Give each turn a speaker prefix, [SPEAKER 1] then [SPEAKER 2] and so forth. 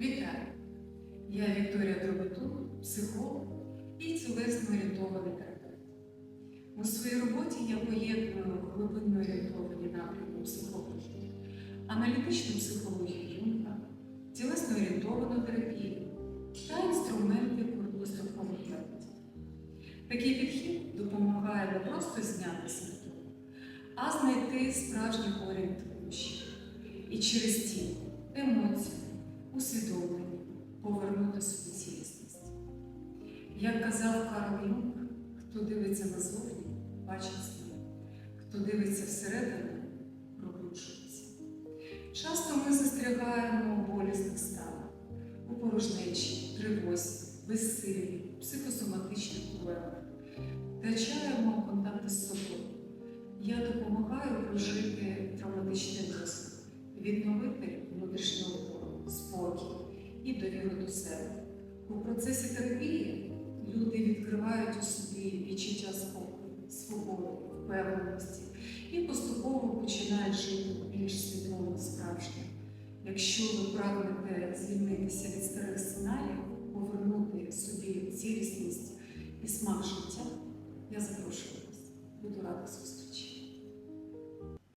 [SPEAKER 1] Вітаю! Я Вікторія Дроботур, психолог і тілесно орієнтований терапевт. У своїй роботі я поєдную глибинно орієнтовані напрямки психології, аналітичну психологію Юнга, тілесно орієнтовану терапію та інструменти короткострокових методів. Такий підхід допомагає не просто зняти симптоми, а знайти справжні корінь труднощів і через ті емоції, повернути собі. Як казав Карл Юнг, хто дивиться назовні, бачить себе, хто дивиться всередину, пробуджується. Часто ми застрягаємо у болісних станах, у порожнечі, тривозі, безсилі, психосоматичних проблемах, втрачаємо контакти з собою. Я допомагаю прожити травматичний досвід, відновити довіру до себе. У процесі терапії люди відкривають у собі відчуття спокою, свободи, впевненості і поступово починають жити більш свідомо справжньо. Якщо ви прагнете звільнитися від старих сценаріїв, повернути собі цілісність і смак життя, я запрошую вас. Буду рада зустрічі.